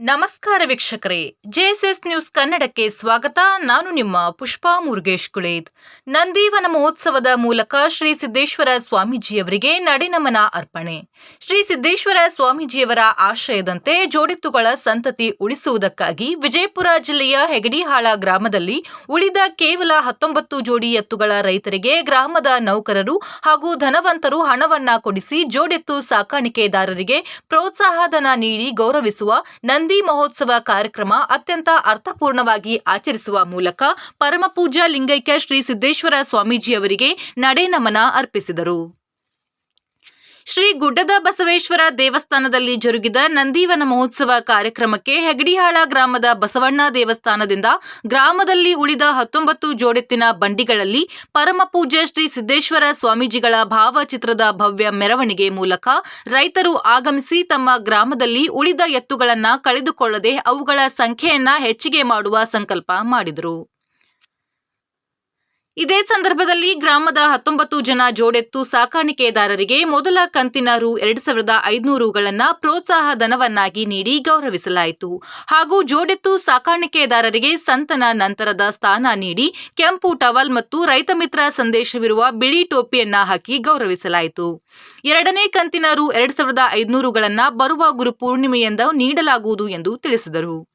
ನಮಸ್ಕಾರ ವೀಕ್ಷಕರೇ JSS news ಕನ್ನಡಕ್ಕೆ ಸ್ವಾಗತ. ನಾನು ನಿಮ್ಮ ಪುಷ್ಪಾ ಮುರುಗೇಶ್ ಕುಳೇದ್ ನಂದೀವನ ಮಹೋತ್ಸವದ ಮೂಲಕ ಶ್ರೀ ಸಿದ್ದೇಶ್ವರ ಸ್ವಾಮೀಜಿಯವರಿಗೆ ನಡೆನಮನ ಅರ್ಪಣೆ. ಶ್ರೀ ಸಿದ್ದೇಶ್ವರ ಸ್ವಾಮೀಜಿಯವರ ಆಶಯದಂತೆ ಜೋಡೆತ್ತುಗಳ ಸಂತತಿ ಉಳಿಸುವುದಕ್ಕಾಗಿ ವಿಜಯಪುರ ಜಿಲ್ಲೆಯ ಹೆಗಡಿಹಾಳ ಗ್ರಾಮದಲ್ಲಿ ಉಳಿದ ಕೇವಲ ಹತ್ತೊಂಬತ್ತು ಜೋಡಿ ಎತ್ತುಗಳ ರೈತರಿಗೆ ಗ್ರಾಮದ ನೌಕರರು ಹಾಗೂ ಧನವಂತರು ಹಣವನ್ನ ಕೊಡಿಸಿ ಜೋಡೆತ್ತು ಸಾಕಾಣಿಕೆದಾರರಿಗೆ ಪ್ರೋತ್ಸಾಹಧನ ನೀಡಿ ಗೌರವಿಸುವ ನಂದಿ ಮಹೋತ್ಸವ ಕಾರ್ಯಕ್ರಮ ಅತ್ಯಂತ ಅರ್ಥಪೂರ್ಣವಾಗಿ ಆಚರಿಸುವ ಮೂಲಕ ಪರಮಪೂಜಾ ಲಿಂಗೈಕ್ಯ ಶ್ರೀ ಸಿದ್ದೇಶ್ವರ ಸ್ವಾಮೀಜಿಯವರಿಗೆ ನಡೆನಮನ ಅರ್ಪಿಸಿದರು. ಶ್ರೀ ಗುಡ್ಡದ ಬಸವೇಶ್ವರ ದೇವಸ್ಥಾನದಲ್ಲಿ ಜರುಗಿದ ನಂದೀವನ ಮಹೋತ್ಸವ ಕಾರ್ಯಕ್ರಮಕ್ಕೆ ಹೆಗಡಿಹಾಳ ಗ್ರಾಮದ ಬಸವಣ್ಣ ದೇವಸ್ಥಾನದಿಂದ ಗ್ರಾಮದಲ್ಲಿ ಉಳಿದ ಹತ್ತೊಂಬತ್ತು ಜೋಡೆತ್ತಿನ ಬಂಡಿಗಳಲ್ಲಿ ಪರಮಪೂಜ್ಯ ಶ್ರೀ ಸಿದ್ದೇಶ್ವರ ಸ್ವಾಮೀಜಿಗಳ ಭಾವಚಿತ್ರದ ಭವ್ಯ ಮೆರವಣಿಗೆ ಮೂಲಕ ರೈತರು ಆಗಮಿಸಿ ತಮ್ಮ ಗ್ರಾಮದಲ್ಲಿ ಉಳಿದ ಎತ್ತುಗಳನ್ನು ಕಳೆದುಕೊಳ್ಳದೆ ಅವುಗಳ ಸಂಖ್ಯೆಯನ್ನ ಹೆಚ್ಚಿಗೆ ಮಾಡುವ ಸಂಕಲ್ಪ ಮಾಡಿದರು. ಇದೇ ಸಂದರ್ಭದಲ್ಲಿ ಗ್ರಾಮದ ಹತ್ತೊಂಬತ್ತು ಜನ ಜೋಡೆತ್ತು ಸಾಕಾಣಿಕೆದಾರರಿಗೆ ಮೊದಲ ಕಂತಿನ ರು ಎರಡು ಸಾವಿರದ ಐದುನೂರುಗಳನ್ನು ಪ್ರೋತ್ಸಾಹ ಧನವನ್ನಾಗಿ ನೀಡಿ ಗೌರವಿಸಲಾಯಿತು. ಹಾಗೂ ಜೋಡೆತ್ತು ಸಾಕಾಣಿಕೆದಾರರಿಗೆ ಸಂತನ ನಂತರದ ಸ್ಥಾನ ನೀಡಿ ಕೆಂಪು ಟವಲ್ ಮತ್ತು ರೈತ ಮಿತ್ರ ಸಂದೇಶವಿರುವ ಬಿಳಿ ಟೋಪಿಯನ್ನ ಹಾಕಿ ಗೌರವಿಸಲಾಯಿತು. ಎರಡನೇ ಕಂತಿನ ರು ಎರಡು ಸಾವಿರದ ಐದುನೂರುಗಳನ್ನು ಬರುವ ಗುರು ಪೂರ್ಣಿಮೆಯಂದು ನೀಡಲಾಗುವುದು ಎಂದು ತಿಳಿಸಿದರು.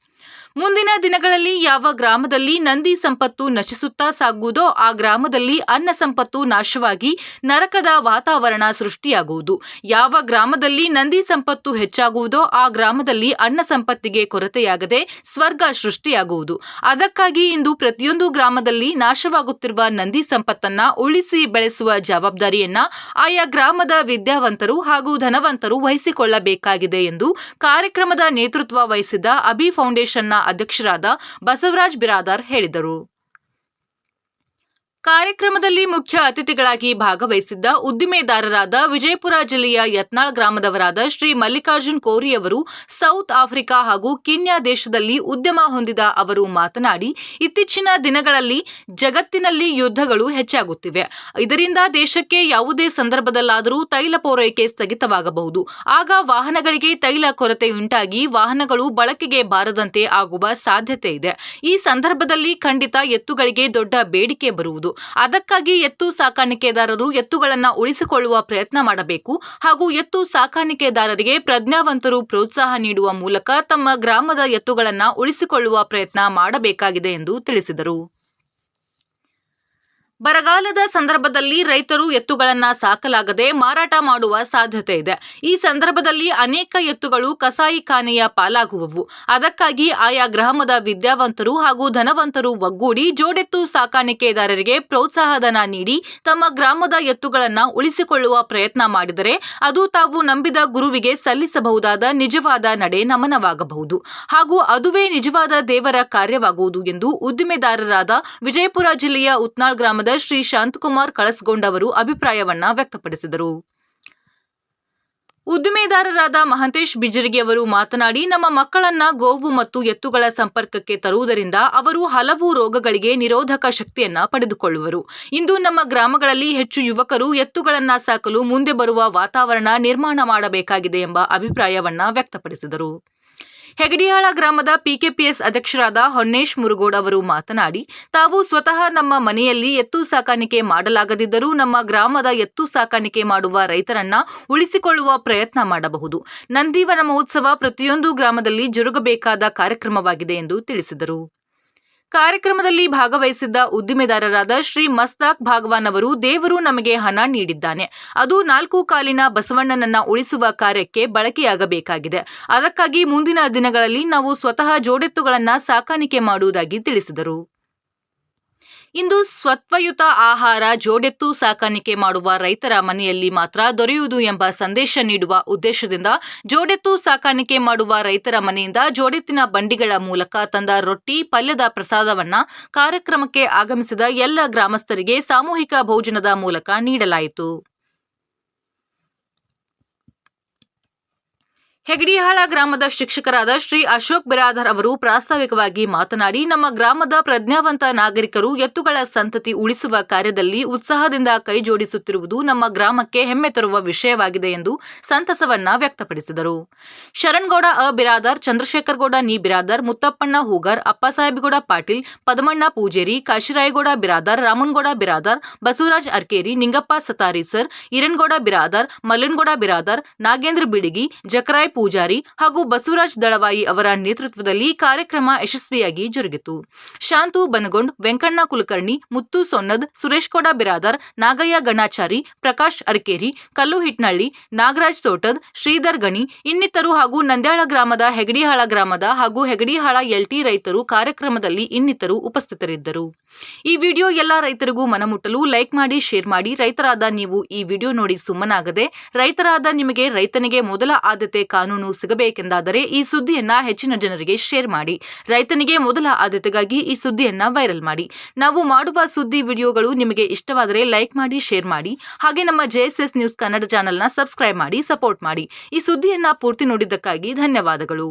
ಮುಂದಿನ ದಿನಗಳಲ್ಲಿ ಯಾವ ಗ್ರಾಮದಲ್ಲಿ ನಂದಿ ಸಂಪತ್ತು ನಶಿಸುತ್ತಾ ಸಾಗುವುದೋ ಆ ಗ್ರಾಮದಲ್ಲಿ ಅನ್ನ ಸಂಪತ್ತು ನಾಶವಾಗಿ ನರಕದ ವಾತಾವರಣ ಸೃಷ್ಟಿಯಾಗುವುದು. ಯಾವ ಗ್ರಾಮದಲ್ಲಿ ನಂದಿ ಸಂಪತ್ತು ಹೆಚ್ಚಾಗುವುದೋ ಆ ಗ್ರಾಮದಲ್ಲಿ ಅನ್ನ ಸಂಪತ್ತಿಗೆ ಕೊರತೆಯಾಗದೆ ಸ್ವರ್ಗ ಸೃಷ್ಟಿಯಾಗುವುದು. ಅದಕ್ಕಾಗಿ ಇಂದು ಪ್ರತಿಯೊಂದು ಗ್ರಾಮದಲ್ಲಿ ನಾಶವಾಗುತ್ತಿರುವ ನಂದಿ ಸಂಪತ್ತನ್ನ ಉಳಿಸಿ ಬೆಳೆಸುವ ಜವಾಬ್ದಾರಿಯನ್ನ ಆಯಾ ಗ್ರಾಮದ ವಿದ್ಯಾವಂತರು ಹಾಗೂ ಧನವಂತರು ವಹಿಸಿಕೊಳ್ಳಬೇಕಾಗಿದೆ ಎಂದು ಕಾರ್ಯಕ್ರಮದ ನೇತೃತ್ವ ವಹಿಸಿದ ಅಭಿ ಫೌಂಡೇಶನ್ನ ಅಧ್ಯಕ್ಷರಾದ ಬಸವರಾಜ್ ಬಿರಾದಾರ್ ಹೇಳಿದರು. ಕಾರ್ಯಕ್ರಮದಲ್ಲಿ ಮುಖ್ಯ ಅತಿಥಿಗಳಾಗಿ ಭಾಗವಹಿಸಿದ್ದ ಉದ್ದಿಮೆದಾರರಾದ ವಿಜಯಪುರ ಜಿಲ್ಲೆಯ ಯತ್ನಾಳ್ ಗ್ರಾಮದವರಾದ ಶ್ರೀ ಮಲ್ಲಿಕಾರ್ಜುನ್ ಕೋರಿ ಅವರು ಸೌತ್ ಆಫ್ರಿಕಾ ಹಾಗೂ ಕೀನ್ಯಾ ದೇಶದಲ್ಲಿ ಉದ್ಯಮ ಹೊಂದಿದ ಅವರು ಮಾತನಾಡಿ, ಇತ್ತೀಚಿನ ದಿನಗಳಲ್ಲಿ ಜಗತ್ತಿನಲ್ಲಿ ಯುದ್ಧಗಳು ಹೆಚ್ಚಾಗುತ್ತಿವೆ. ಇದರಿಂದ ದೇಶಕ್ಕೆ ಯಾವುದೇ ಸಂದರ್ಭದಲ್ಲಾದರೂ ತೈಲ ಪೂರೈಕೆ ಸ್ಥಗಿತವಾಗಬಹುದು. ಆಗ ವಾಹನಗಳಿಗೆ ತೈಲ ಕೊರತೆಯುಂಟಾಗಿ ವಾಹನಗಳು ಬಳಕೆಗೆ ಬಾರದಂತೆ ಆಗುವ ಸಾಧ್ಯತೆ ಇದೆ. ಈ ಸಂದರ್ಭದಲ್ಲಿ ಖಂಡಿತ ಎತ್ತುಗಳಿಗೆ ದೊಡ್ಡ ಬೇಡಿಕೆ ಬರುವುದು. ಅದಕ್ಕಾಗಿ ಎತ್ತು ಸಾಕಾಣಿಕೆದಾರರು ಎತ್ತುಗಳನ್ನು ಉಳಿಸಿಕೊಳ್ಳುವ ಪ್ರಯತ್ನ ಮಾಡಬೇಕು ಹಾಗೂ ಎತ್ತು ಸಾಕಾಣಿಕೆದಾರರಿಗೆ ಪ್ರಜ್ಞಾವಂತರು ಪ್ರೋತ್ಸಾಹ ನೀಡುವ ಮೂಲಕ ತಮ್ಮ ಗ್ರಾಮದ ಎತ್ತುಗಳನ್ನು ಉಳಿಸಿಕೊಳ್ಳುವ ಪ್ರಯತ್ನ ಮಾಡಬೇಕಾಗಿದೆ ಎಂದು ತಿಳಿಸಿದರು. ಬರಗಾಲದ ಸಂದರ್ಭದಲ್ಲಿ ರೈತರು ಎತ್ತುಗಳನ್ನ ಸಾಕಲಾಗದೆ ಮಾರಾಟ ಮಾಡುವ ಸಾಧ್ಯತೆ ಇದೆ. ಈ ಸಂದರ್ಭದಲ್ಲಿ ಅನೇಕ ಎತ್ತುಗಳು ಕಸಾಯಿಖಾನೆಯ ಪಾಲಾಗುವವು. ಅದಕ್ಕಾಗಿ ಆಯಾ ಗ್ರಾಮದ ವಿದ್ಯಾವಂತರು ಹಾಗೂ ಧನವಂತರು ಒಗ್ಗೂಡಿ ಜೋಡೆತ್ತು ಸಾಕಾಣಿಕೆದಾರರಿಗೆ ಪ್ರೋತ್ಸಾಹಧನ ನೀಡಿ ತಮ್ಮ ಗ್ರಾಮದ ಎತ್ತುಗಳನ್ನ ಉಳಿಸಿಕೊಳ್ಳುವ ಪ್ರಯತ್ನ ಮಾಡಿದರೆ ಅದು ತಾವು ನಂಬಿದ ಗುರುವಿಗೆ ಸಲ್ಲಿಸಬಹುದಾದ ನಿಜವಾದ ನಡೆ ನಮನವಾಗಬಹುದು. ಹಾಗೂ ಅದುವೇ ನಿಜವಾದ ದೇವರ ಕಾರ್ಯವಾಗುವುದು ಎಂದು ಉದ್ದಿಮೆದಾರರಾದ ವಿಜಯಪುರ ಜಿಲ್ಲೆಯ ಉತ್ನಾಳ್ ಗ್ರಾಮದ ಶ್ರೀ ಶಾಂತಕುಮಾರ್ ಕಳಸ್ಗೊಂಡವರು ಅಭಿಪ್ರಾಯವನ್ನ ವ್ಯಕ್ತಪಡಿಸಿದರು. ಉದ್ದಿಮೆದಾರರಾದ ಮಹಂತೇಶ್ ಬಿಜರಿಗೆ ಅವರು ಮಾತನಾಡಿ, ನಮ್ಮ ಮಕ್ಕಳನ್ನ ಗೋವು ಮತ್ತು ಎತ್ತುಗಳ ಸಂಪರ್ಕಕ್ಕೆ ತರುವುದರಿಂದ ಅವರು ಹಲವು ರೋಗಗಳಿಗೆ ನಿರೋಧಕ ಶಕ್ತಿಯನ್ನ ಪಡೆದುಕೊಳ್ಳುವರು. ಇಂದು ನಮ್ಮ ಗ್ರಾಮಗಳಲ್ಲಿ ಹೆಚ್ಚು ಯುವಕರು ಎತ್ತುಗಳನ್ನ ಸಾಕಲು ಮುಂದೆ ಬರುವ ವಾತಾವರಣ ನಿರ್ಮಾಣ ಮಾಡಬೇಕಾಗಿದೆ ಎಂಬ ಅಭಿಪ್ರಾಯವನ್ನ ವ್ಯಕ್ತಪಡಿಸಿದರು. ಹೆಗಡಿಯಾಳ ಗ್ರಾಮದ ಪಿಕೆಪಿಎಸ್ ಅಧ್ಯಕ್ಷರಾದ ಹೊನ್ನೇಶ್ ಮುರುಗೋಡ್ ಅವರು ಮಾತನಾಡಿ, ತಾವು ಸ್ವತಃ ನಮ್ಮ ಮನೆಯಲ್ಲಿ ಎತ್ತು ಸಾಕಾಣಿಕೆ ಮಾಡಲಾಗದಿದ್ದರೂ ನಮ್ಮ ಗ್ರಾಮದ ಎತ್ತು ಸಾಕಾಣಿಕೆ ಮಾಡುವ ರೈತರನ್ನ ಉಳಿಸಿಕೊಳ್ಳುವ ಪ್ರಯತ್ನ ಮಾಡಬಹುದು. ನಂದಿವನ ಮಹೋತ್ಸವ ಪ್ರತಿಯೊಂದು ಗ್ರಾಮದಲ್ಲಿ ಜರುಗಬೇಕಾದ ಕಾರ್ಯಕ್ರಮವಾಗಿದೆ ಎಂದು ತಿಳಿಸಿದರು. ಕಾರ್ಯಕ್ರಮದಲ್ಲಿ ಭಾಗವಹಿಸಿದ್ದ ಉದ್ದಿಮೆದಾರರಾದ ಶ್ರೀ ಮಸ್ತಾಕ್ ಭಾಗವಾನ್ ಅವರು, ದೇವರು ನಮಗೆ ಹಣ ನೀಡಿದ್ದಾನೆ. ಅದು ನಾಲ್ಕು ಕಾಲಿನ ಬಸವಣ್ಣನನ್ನ ಉಳಿಸುವ ಕಾರ್ಯಕ್ಕೆ ಬಳಕೆಯಾಗಬೇಕಾಗಿದೆ. ಅದಕ್ಕಾಗಿ ಮುಂದಿನ ದಿನಗಳಲ್ಲಿ ನಾವು ಸ್ವತಃ ಜೋಡೆತ್ತುಗಳನ್ನ ಸಾಕಾಣಿಕೆ ಮಾಡುವುದಾಗಿ ತಿಳಿಸಿದರು. ಇಂದು ಸ್ವತ್ವಯುತ ಆಹಾರ ಜೋಡೆತ್ತು ಸಾಕಾಣಿಕೆ ಮಾಡುವ ರೈತರ ಮನೆಯಲ್ಲಿ ಮಾತ್ರ ದೊರೆಯುವುದು ಎಂಬ ಸಂದೇಶ ನೀಡುವ ಉದ್ದೇಶದಿಂದ ಜೋಡೆತ್ತು ಸಾಕಾಣಿಕೆ ಮಾಡುವ ರೈತರ ಮನೆಯಿಂದ ಜೋಡೆತ್ತಿನ ಬಂಡಿಗಳ ಮೂಲಕ ತಂದ ರೊಟ್ಟಿ, ಪಲ್ಯದ ಪ್ರಸಾದವನ್ನ ಕಾರ್ಯಕ್ರಮಕ್ಕೆ ಆಗಮಿಸಿದ ಎಲ್ಲ ಗ್ರಾಮಸ್ಥರಿಗೆ ಸಾಮೂಹಿಕ ಭೋಜನದ ಮೂಲಕ ನೀಡಲಾಯಿತು. ಹೆಗಡಿಹಾಳ ಗ್ರಾಮದ ಶಿಕ್ಷಕರಾದ ಶ್ರೀ ಅಶೋಕ್ ಬಿರಾದರ್ ಅವರು ಪ್ರಾಸ್ತಾವಿಕವಾಗಿ ಮಾತನಾಡಿ, ನಮ್ಮ ಗ್ರಾಮದ ಪ್ರಜ್ಞಾವಂತ ನಾಗರಿಕರು ಎತ್ತುಗಳ ಸಂತತಿ ಉಳಿಸುವ ಕಾರ್ಯದಲ್ಲಿ ಉತ್ಸಾಹದಿಂದ ಕೈಜೋಡಿಸುತ್ತಿರುವುದು ನಮ್ಮ ಗ್ರಾಮಕ್ಕೆ ಹೆಮ್ಮೆ ತರುವ ವಿಷಯವಾಗಿದೆ ಎಂದು ಸಂತಸವನ್ನ ವ್ಯಕ್ತಪಡಿಸಿದರು. ಶರಣ್ಗೌಡ ಅ ಬಿರಾದರ್ ಚಂದ್ರಶೇಖರ್ ಗೌಡ ನೀ ಬಿರಾದರ್, ಮುತ್ತಪ್ಪಣ್ಣ ಹೂಗರ್, ಅಪ್ಪಸಾಹೇಬಗೌಡ ಪಾಟೀಲ್, ಪದಮಣ್ಣ ಪೂಜೇರಿ, ಕಾಶಿರಾಯಗೌಡ ಬಿರಾದರ್, ರಾಮನ್ಗೌಡ ಬಿರಾದರ್, ಬಸವರಾಜ್ ಅರ್ಕೇರಿ, ನಿಂಗಪ್ಪ ಸತಾರಿ ಸರ್ ಈರನ್ಗೌಡ ಬಿರಾದರ್, ಮಲ್ಲನ್ಗೌಡ ಬಿರಾದರ್, ನಾಗೇಂದ್ರ ಬಿಡಿಗಿ, ಜಕರಾಯ್ ಪೂಜಾರಿ ಹಾಗೂ ಬಸವರಾಜ್ ದಳವಾಯಿ ಅವರ ನೇತೃತ್ವದಲ್ಲಿ ಕಾರ್ಯಕ್ರಮ ಯಶಸ್ವಿಯಾಗಿ ಜರುಗಿತು. ಶಾಂತು ಬನಗೊಂಡ್, ವೆಂಕಣ್ಣ ಕುಲಕರ್ಣಿ, ಮುತ್ತು ಸೊನ್ನದ್, ಸುರೇಶ್ ಕೋಡ ಬಿರಾದರ್, ನಾಗಯ್ಯ ಗಣಾಚಾರಿ, ಪ್ರಕಾಶ್ ಅರ್ಕೇರಿ, ಕಲ್ಲು ಹಿಟ್ನಳ್ಳಿ, ನಾಗರಾಜ್ ತೋಟದ್, ಶ್ರೀಧರ್ ಗಣಿ, ಇನ್ನಿತರು ಹಾಗೂ ನಂದ್ಯಾಳ ಗ್ರಾಮದ ಹೆಗಡಿಹಾಳ ಗ್ರಾಮದ ಹಾಗೂ ಹೆಗಡಿಹಾಳ ಎಲ್ಟಿ ರೈತರು ಕಾರ್ಯಕ್ರಮದಲ್ಲಿ ಇನ್ನಿತರು ಉಪಸ್ಥಿತರಿದ್ದರು. ಈ ವಿಡಿಯೋ ಎಲ್ಲಾ ರೈತರಿಗೂ ಮನಮುಟ್ಟಲು ಲೈಕ್ ಮಾಡಿ, ಶೇರ್ ಮಾಡಿ. ರೈತರಾದ ನೀವು ಈ ವಿಡಿಯೋ ನೋಡಿ ಸುಮ್ಮನಾಗದೆ, ರೈತರಾದ ನಿಮಗೆ ರೈತನಿಗೆ ಮೊದಲ ಆದ್ಯತೆ ಕಾನೂನು ಸಿಗಬೇಕೆಂದಾದರೆ ಈ ಸುದ್ದಿಯನ್ನ ಹೆಚ್ಚಿನ ಜನರಿಗೆ ಶೇರ್ ಮಾಡಿ. ರೈತನಿಗೆ ಮೊದಲ ಆದ್ಯತೆಗಾಗಿ ಈ ಸುದ್ದಿಯನ್ನ ವೈರಲ್ ಮಾಡಿ. ನಾವು ಮಾಡುವ ಸುದ್ದಿ ವಿಡಿಯೋಗಳು ನಿಮಗೆ ಇಷ್ಟವಾದರೆ ಲೈಕ್ ಮಾಡಿ, ಶೇರ್ ಮಾಡಿ. ಹಾಗೆ ನಮ್ಮ ಜೆಎಸ್ಎಸ್ ನ್ಯೂಸ್ ಕನ್ನಡ ಚಾನೆಲ್ನ ಸಬ್ಸ್ಕ್ರೈಬ್ ಮಾಡಿ, ಸಪೋರ್ಟ್ ಮಾಡಿ. ಈ ಸುದ್ದಿಯನ್ನ ಪೂರ್ತಿ ನೋಡಿದ್ದಕ್ಕಾಗಿ ಧನ್ಯವಾದಗಳು.